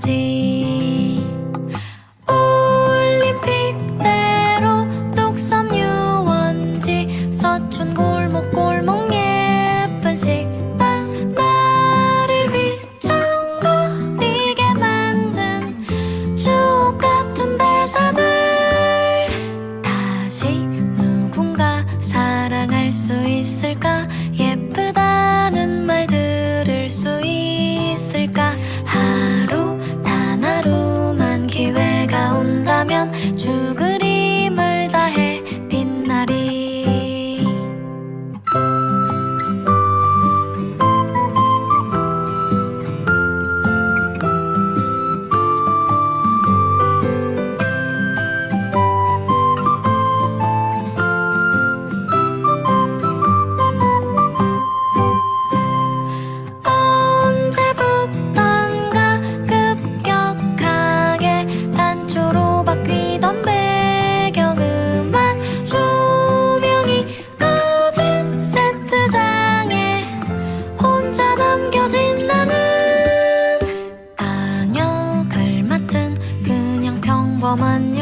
있지. 올림픽대로 뚝섬 유원지 서촌 골목 골목 예쁜 식당 나를 휘청거리게 만든 추억 같은 대사들. 다시 누군가 사랑할 수 혼자 남겨진 나는 다녀갈 맡은 그냥 평범한